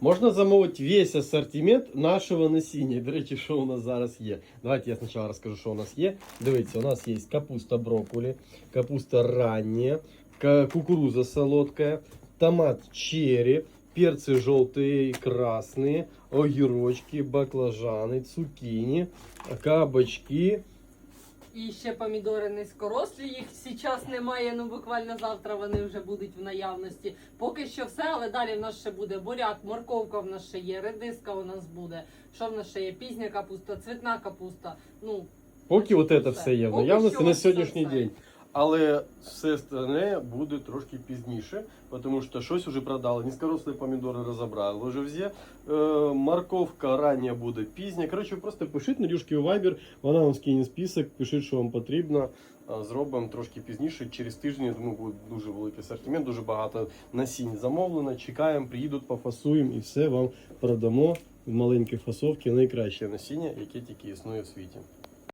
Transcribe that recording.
Можна замовити весь асортимент нашого насіння. До речі, що у нас зараз є. Давайте я спочатку розкажу, що у нас є. Дивіться, у нас є капуста брокколі, капуста рання, ка- кукуруза солодкая, томат черри, перцы желтые и красные, огірочки, баклажани, цукіні, кабачки. І ще помідори низькорослі, їх зараз немає, ну буквально завтра вони вже будуть в наявності. Поки що все, але далі в нас ще буде буряк, морковка в нас ще є, редиска у нас буде. Що в нас ще є? Пізня капуста, цвітна капуста. Ну, Поки от це Все. все є в наявності на сьогоднішній день. Але все остальне буде трошки пізніше, тому що щось вже продали. Низькорослі помідори розібрали вже всі. Е, морковка рання буде пізня. Коротше, просто пишіть Надюшки у Viber, вона вам скине список, пишіть, що вам потрібно. Зробимо трошки пізніше. Через тиждень, я думаю, буде дуже великий асортимент, дуже багато насінь замовлено. Чекаємо, приїдуть, пофасуємо і все вам продамо в маленькій фасовці найкраще насіння, яке тільки існує в світі.